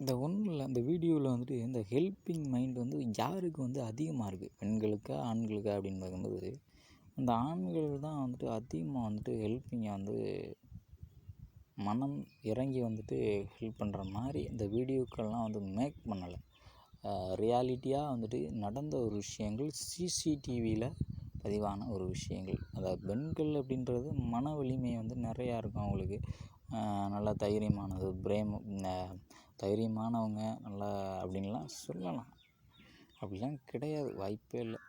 இந்த ஒன்றில் இல்லை அந்த வீடியோவில் வந்துட்டு இந்த ஹெல்பிங் மைண்ட் வந்து யாருக்கு வந்து அதிகமாக இருக்குது பெண்களுக்கா ஆண்களுக்கா அப்படின்னு பார்க்கும்போது அந்த ஆண்கள் தான் வந்துட்டு அதிகமாக வந்துட்டு ஹெல்பிங்கை வந்து மனம் இறங்கி வந்துட்டு ஹெல்ப் பண்ணுற மாதிரி இந்த வீடியோக்கள்லாம் வந்து மேக் பண்ணலை. ரியாலிட்டியாக வந்துட்டு நடந்த ஒரு விஷயங்கள் சிசிடிவியில் பதிவான ஒரு விஷயங்கள். அதாவது பெண்கள் அப்படின்றது மன வலிமை வந்து நிறையா இருக்கும் அவங்களுக்கு. நல்லா தைரியமானது. பிரேம் தைரியமானவங்க நல்லா அப்படின்லாம் சொல்லலாம். அப்படிலாம் கிடையாது. வாய்ப்பே இல்லை.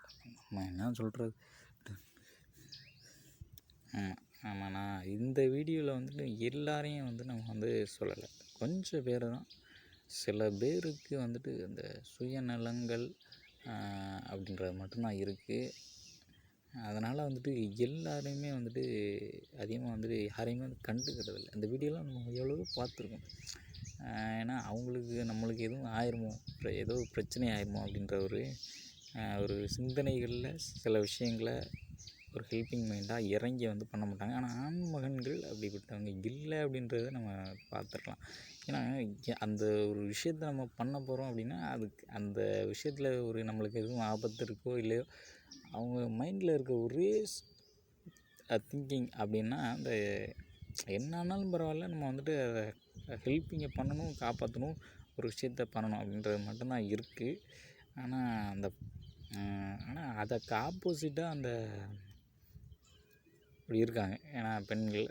நம்ம என்ன சொல்கிறது ஆமாம் ஆமாண்ணா இந்த வீடியோவில் வந்துட்டு எல்லாரையும் வந்து நம்ம வந்து சொல்லலை. கொஞ்சம் பேர் தான். சில பேருக்கு வந்துட்டு இந்த சுயநலங்கள் அப்படின்றது மட்டும்தான் இருக்குது அதனால் வந்துட்டு எல்லாரையுமே வந்துட்டு அதிகமாக வந்துட்டு யாரையுமே வந்து கண்டுக்கிறது இல்லை வீடியோலாம் நம்ம எவ்வளவோ பார்த்துருக்கோம். ஏன்னா அவங்களுக்கு நம்மளுக்கு எதுவும் ஆயிருமோ? ஏதோ பிரச்சனை ஆயிருமோ அப்படின்ற ஒரு ஒரு சிந்தனைகளில் சில விஷயங்களை ஒரு ஹெல்ப்பிங் மைண்டாக இறங்கி வந்து பண்ண மாட்டாங்க. ஆனால் ஆண் மகன்கள் அப்படிப்பட்டவங்க இல்லை அப்படின்றத நம்ம பார்த்துருக்கலாம். ஏன்னா அந்த ஒரு விஷயத்த நம்ம பண்ண போகிறோம் அப்படின்னா அதுக்கு அந்த விஷயத்தில் ஒரு நம்மளுக்கு எதுவும் ஆபத்து இருக்கோ இல்லையோ அவங்க மைண்டில் இருக்க ஒரே திங்கிங் அப்படின்னா அந்த என்ன ஆனாலும் பரவாயில்ல நம்ம வந்துட்டு அதை ஹெல்ப்பிங்கை பண்ணணும் காப்பாற்றணும் ஒரு விஷயத்த பண்ணணும் அப்படின்றது மட்டும்தான் இருக்குது ஆனால் அந்த ஆனால் அதுக்கு ஆப்போசிட்டாக அந்த இப்படி இருக்காங்க. ஏன்னா பெண்கள்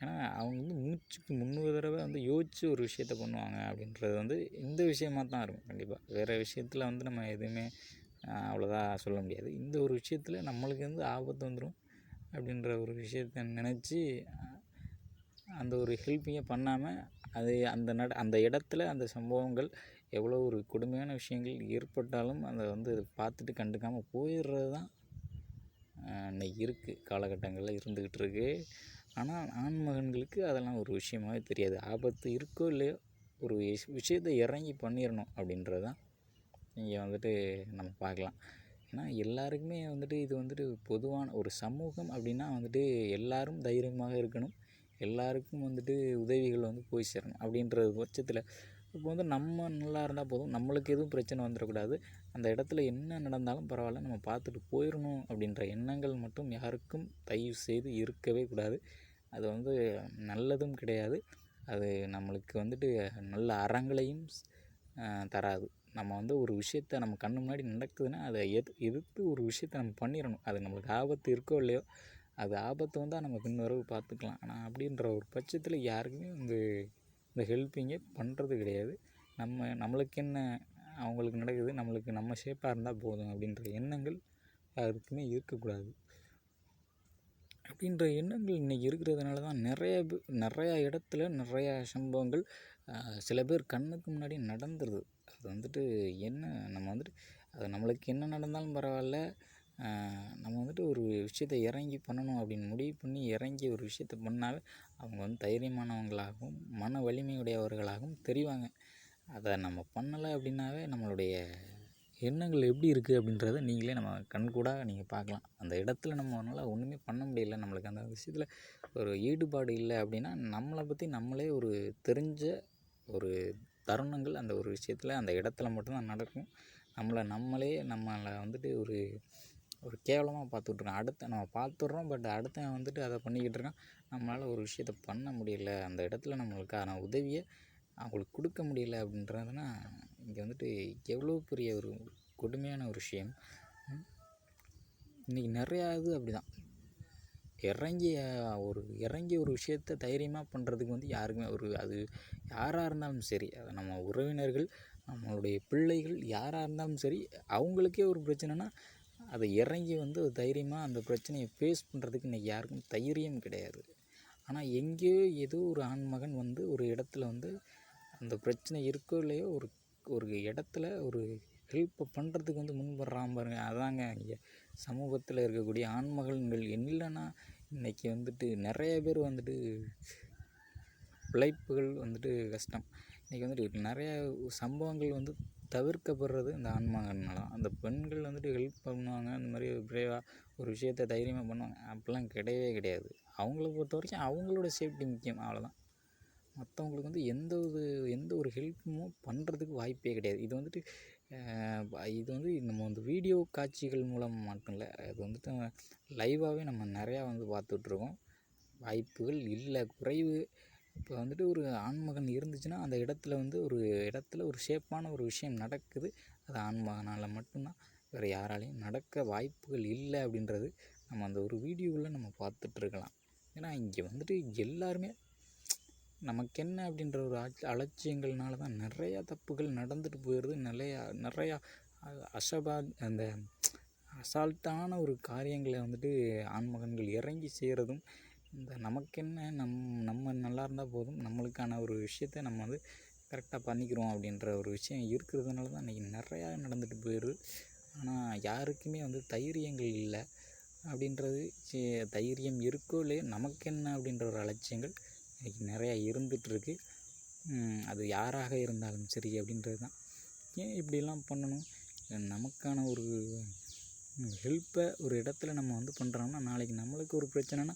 ஏன்னா அவங்க வந்து மூச்சுக்கு முந்நூறு தடவை வந்து யோசித்து ஒரு விஷயத்த பண்ணுவாங்க அப்படின்றது வந்து இந்த விஷயமாக தான் இருக்கும். கண்டிப்பாக வேறு விஷயத்தில் வந்து நம்ம எதுவுமே அவ்வளோதான் சொல்ல முடியாது. இந்த ஒரு விஷயத்தில் நம்மளுக்கு வந்து ஆபத்து வந்துடும் அப்படின்ற ஒரு விஷயத்த நினச்சி அந்த ஒரு ஹெல்ப்பிங்கை பண்ணாமல் அது அந்த நட அந்த இடத்துல அந்த சம்பவங்கள் எவ்வளோ ஒரு கொடுமையான விஷயங்கள் ஏற்பட்டாலும் அதை வந்து பார்த்துட்டு கண்டுக்காமல் போயிடுறது தான் இன்றைக்கி இருக்குது காலகட்டங்களில் இருந்துக்கிட்டு இருக்குது ஆனால் ஆண் மகன்களுக்கு அதெல்லாம் ஒரு விஷயமாகவே தெரியாது. ஆபத்து இருக்கோ இல்லையோ ஒரு விஷயத்தை இறங்கி பண்ணிடணும் அப்படின்றது தான் இங்கே வந்துட்டு நம்ம பார்க்கலாம். ஏன்னா எல்லாருக்குமே வந்துட்டு இது வந்துட்டு பொதுவான ஒரு சமூகம் அப்படின்னா வந்துட்டு எல்லோரும் தைரியமாக இருக்கணும். எல்லாருக்கும் வந்துட்டு உதவிகள் வந்து போய் சேரணும் அப்படின்ற பட்சத்தில். இப்போ வந்து நம்ம நல்லா இருந்தால் போதும். நம்மளுக்கு எதுவும் பிரச்சனை வந்துடக்கூடாது. அந்த இடத்துல என்ன நடந்தாலும் பரவாயில்ல. நம்ம பார்த்துட்டு போயிடணும் அப்படின்ற எண்ணங்கள் மட்டும் யாருக்கும் தயவு செய்து இருக்கவே கூடாது. அது வந்து நல்லதும் கிடையாது. அது நம்மளுக்கு வந்துட்டு நல்ல அறங்களையும் தராது. நம்ம வந்து ஒரு விஷயத்த நம்ம கண்ணு முன்னாடி நடக்குதுன்னா அதை எது எதிர்த்து ஒரு விஷயத்த நம்ம பண்ணிடணும் அது நம்மளுக்கு ஆபத்து இருக்கோ இல்லையோ அது ஆபத்து வந்தால் நம்ம பின்வரவு பார்த்துக்கலாம். ஆனால் அப்படின்ற ஒரு பட்சத்தில் யாருக்குமே வந்து இந்த ஹெல்ப்பிங்கே பண்ணுறது கிடையாது. நம்ம நம்மளுக்கு என்ன அவங்களுக்கு நடக்குது நம்மளுக்கு நம்ம ஷேப்பாக இருந்தால் போதும் அப்படின்ற எண்ணங்கள் யாருக்குமே இருக்கக்கூடாது. அப்படின்ற எண்ணங்கள் இன்றைக்கி இருக்கிறதுனால தான் நிறைய நிறையா இடத்துல நிறையா சம்பவங்கள் சில பேர் கண்ணுக்கு முன்னாடி நடந்துருது. அது வந்துட்டு என்ன நம்ம வந்துட்டு அது நம்மளுக்கு என்ன நடந்தாலும் பரவாயில்ல. நம்ம வந்துட்டு ஒரு விஷயத்த இறங்கி பண்ணணும் அப்படின்னு முடிவு பண்ணி இறங்கி ஒரு விஷயத்த பண்ணாவே அவங்க வந்து தைரியமானவங்களாகவும் மன வலிமையுடையவர்களாகவும் தெரிவாங்க. அதை நம்ம பண்ணலை அப்படின்னாவே நம்மளுடைய எண்ணங்கள் எப்படி இருக்குது அப்படின்றத நீங்களே நம்ம கண்கூடாக நீங்கள் பார்க்கலாம். அந்த இடத்துல நம்மளால் ஒன்றுமே பண்ண முடியல. நம்மளுக்கு அந்த விஷயத்தில் ஒரு ஈடுபாடு இல்லை அப்படின்னா நம்மளை பற்றி நம்மளே ஒரு தெரிஞ்ச ஒரு தருணங்கள் அந்த ஒரு விஷயத்தில் அந்த இடத்துல மட்டும்தான் நடக்கும். நம்மளை நம்மளே நம்மளை வந்துட்டு ஒரு ஒரு கேவலமாக பார்த்துட்ருக்கோம். அடுத்த நம்ம பார்த்துட்றோம் பட் அடுத்தவன் வந்துட்டு அதை பண்ணிக்கிட்டு இருக்கான். நம்மளால் ஒரு விஷயத்த பண்ண முடியல. அந்த இடத்துல நம்மளுக்கான உதவியை அவங்களுக்கு கொடுக்க முடியல அப்படின்றதுனா இங்கே வந்துட்டு எவ்வளோ பெரிய ஒரு கொடுமையான ஒரு விஷயம். இன்றைக்கி நிறையா இது அப்படி தான் இறங்கி ஒரு இறங்கி ஒரு விஷயத்த தைரியமாக பண்ணுறதுக்கு வந்து யாருக்குமே ஒரு அது யாராக இருந்தாலும் சரி அதை நம்ம உறவினர்கள் நம்மளுடைய பிள்ளைகள் யாராக இருந்தாலும் சரி அவங்களுக்கே ஒரு பிரச்சனைனா அதை இறங்கி வந்து தைரியமாக அந்த பிரச்சனையை ஃபேஸ் பண்ணுறதுக்கு இன்றைக்கி யாருக்கும் தைரியம் கிடையாது. ஆனால் எங்கேயோ ஏதோ ஒரு ஆண்மகன் வந்து ஒரு இடத்துல வந்து அந்த பிரச்சனை இருக்கோ இல்லையோ ஒரு ஒரு இடத்துல ஒரு ஹெல்ப்பை பண்ணுறதுக்கு வந்து முன்படுறான் பாருங்க. அதாங்க இங்கே சமூகத்தில் இருக்கக்கூடிய ஆண்மகன்கள் இல்லைன்னா இன்றைக்கி வந்துட்டு நிறைய பேர் வந்துட்டு பிழைப்புகள் வந்துட்டு கஷ்டம். இன்றைக்கி வந்துட்டு நிறைய சம்பவங்கள் வந்து தவிர்க்கப்படுறது இந்த ஆன்மாங்கனால தான். அந்த பெண்கள் வந்துட்டு ஹெல்ப் பண்ணுவாங்க அந்த மாதிரி பிரேவாக ஒரு விஷயத்த தைரியமாக பண்ணுவாங்க. அப்படிலாம் கிடையவே கிடையாது. அவங்கள பொறுத்த வரைக்கும் அவங்களோட சேஃப்டி முக்கியம். அவ்வளோதான் மற்றவங்களுக்கு வந்து எந்த ஒரு எந்த ஒரு ஹெல்ப்புமோ பண்ணுறதுக்கு வாய்ப்பே கிடையாது. இது வந்துட்டு இது வந்து நம்ம வந்து வீடியோ காட்சிகள் மூலம் மட்டும் இல்லை அது வந்துட்டு லைவாகவே நம்ம நிறையா வந்து பார்த்துட்ருக்கோம். வாய்ப்புகள் இல்லை குறைவு. இப்போ வந்துட்டு ஒரு ஆண்மகன் இருந்துச்சுன்னா அந்த இடத்துல வந்து ஒரு இடத்துல ஒரு ஷேப்பான ஒரு விஷயம் நடக்குது. அது ஆண்மகனால் மட்டும்தான். வேறு யாராலையும் நடக்க வாய்ப்புகள் இல்லை அப்படின்றது நம்ம அந்த ஒரு வீடியோவில் நம்ம பார்த்துட்ருக்கலாம். ஏன்னா இங்கே வந்துட்டு எல்லாருமே நமக்கென்ன அப்படின்ற ஒரு அலட்சியங்கள்னால தான் நிறையா தப்புகள் நடந்துட்டு போயிடுது. நிறையா நிறையா அசபா அந்த அசால்ட்டான ஒரு காரியங்களை வந்துட்டு ஆண்மகன்கள் இறங்கி செய்கிறதும் இந்த நமக்கென்ன நம் நம்ம நல்லா இருந்தால் போதும் நம்மளுக்கான ஒரு விஷயத்த நம்ம வந்து கரெக்டாக பண்ணிக்கிறோம் அப்படின்ற ஒரு விஷயம் இருக்கிறதுனால தான் இன்றைக்கி நிறையா நடந்துட்டு போயிடுது. ஆனால் யாருக்குமே வந்து தைரியங்கள் இல்லை அப்படின்றது தைரியம் இருக்கோ இல்லையோ நமக்கென்ன அப்படின்ற ஒரு அலட்சியங்கள் நிறையா இருந்துகிட்ருக்கு. அது யாராக இருந்தாலும் சரி அப்படின்றது தான். ஏன் இப்படிலாம் பண்ணணும்? நமக்கான ஒரு ஹெல்ப்பை ஒரு இடத்துல நம்ம வந்து பண்ணுறோம்னா நாளைக்கு நம்மளுக்கு ஒரு பிரச்சனைனா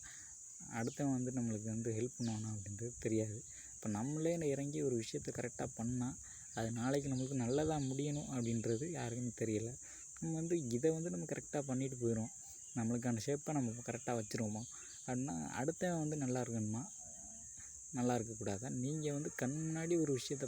அடுத்தவன் வந்து நம்மளுக்கு வந்து ஹெல்ப் பண்ணுவானா அப்படின்றது தெரியாது. இப்போ நம்மளே இறங்கி ஒரு விஷயத்த கரெக்டாக பண்ணால் அது நாளைக்கு நம்மளுக்கு நல்லதாக முடியணும் அப்படின்றது யாருக்குமே தெரியல. நம்ம வந்து இதை வந்து நம்ம கரெக்டாக பண்ணிட்டு போயிடுவோம் நம்மளுக்கான ஷேப்பை நம்ம கரெக்டாக வச்சுருவோமா? அப்படின்னா அடுத்தவன் வந்து நல்லா இருக்கணுமா? நல்லா இருக்கக்கூடாதா? நீங்கள் வந்து கண் முன்னாடி ஒரு விஷயத்த